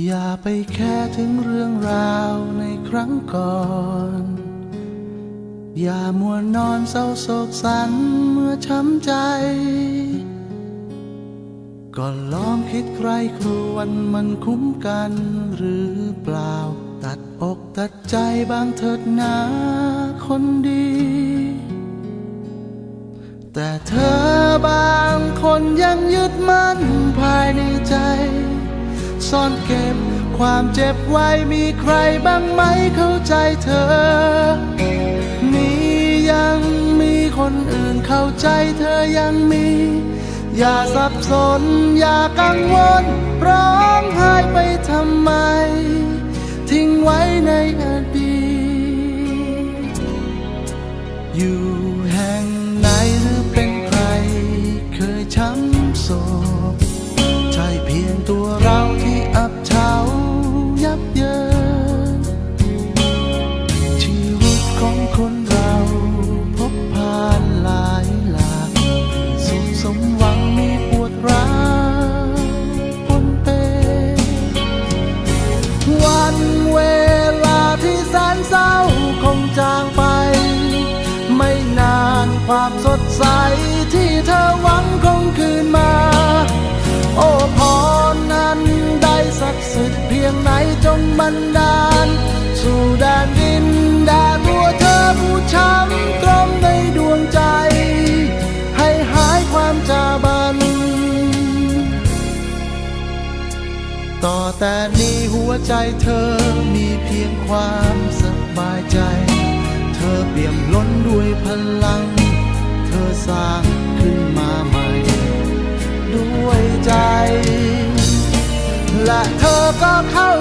อย่าไปแค่ถึงเรื่องราวในครั้งก่อน อย่ามัวนอนเศร้าโศกสันเมื่อช้ำใจ ก็ลองคิดใครครวนมันคุ้มกันหรือเปล่า ตัดอกตัดใจบางเถิดนาคนดี แต่เธอบางคนยังยึดมั่นภายในใจ ซ่อนเก็บ ความเจ็บไว้มีใครบ้างไหมเข้าใจเธอ นี่ยังมีคนอื่นเข้าใจเธอยังมี อย่าสับสนอย่ากังวล งไหนจงบันดาล สู่แดนดินแดนตัวเธอผู้ช้ำตรมในดวงใจ ให้หายความจาบัน ต่อแต่นี้หัวใจเธอมีเพียงความสบายใจ เธอเปี่ยมล้นด้วยพลัง เธอสร้างขึ้นมาใหม่ ด้วยใจ และเธอก็เข้า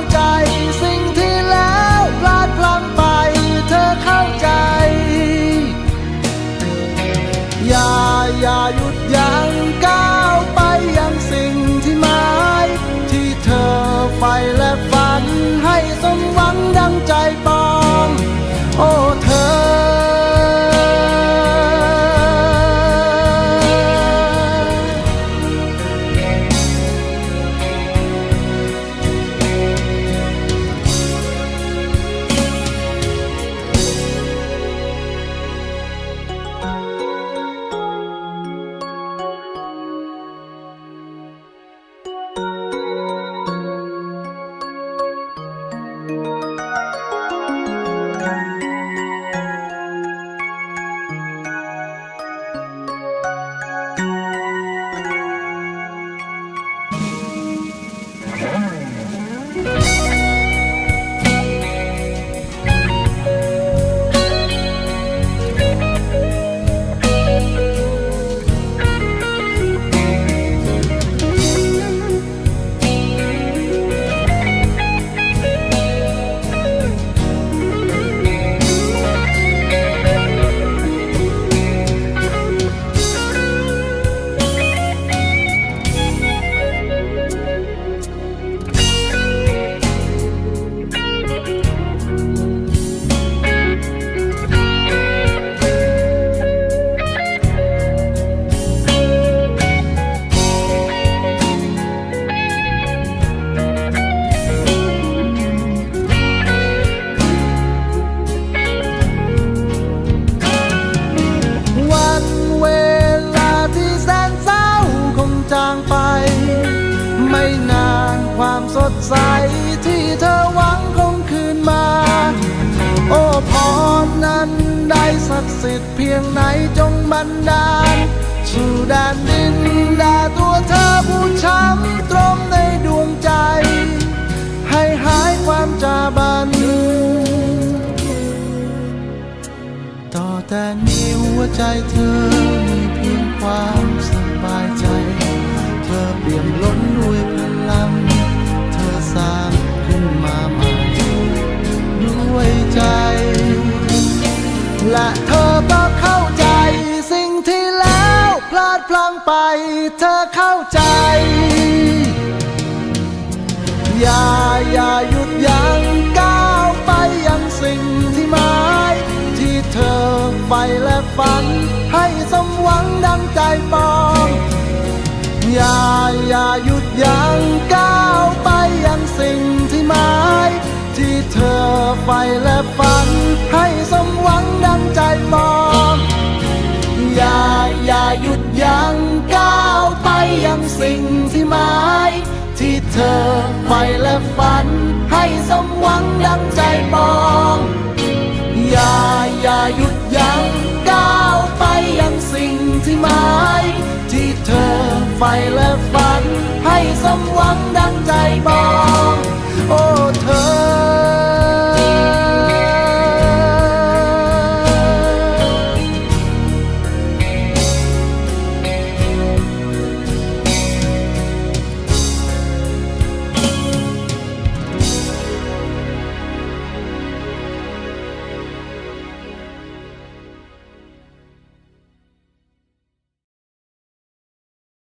นั้นได้ศักดิ์สิทธิ์เพียงไหนจงบันดาลสู่แดนดินด่ตัวเธอผู้ช้ำตรงในดวงใจ ให้หายความจาบัน ต่อแต่นี้หัวใจเธอมีเพียงความสบายใจ เธอเปี่ยมล้น ดพลั้งไปเธอเข้าใจ อย่าอย่าหยุดยั้งก้าวไปยังสิ่งที่หมายที่เธอใฝ่และฝัน ให้สมหวังดังใจปอง อย่าอย่าหยุดยั้งก้าว งที่หมาย ที่เธอใฝ่และฝัน ให้สมหวังดังใจปอง อย่าอย่าหยุดยัง้งก้าวไปยังสิ่งที่หมาย ที่เธอใฝ่และฝัน ให้สมหวังดังใจปอง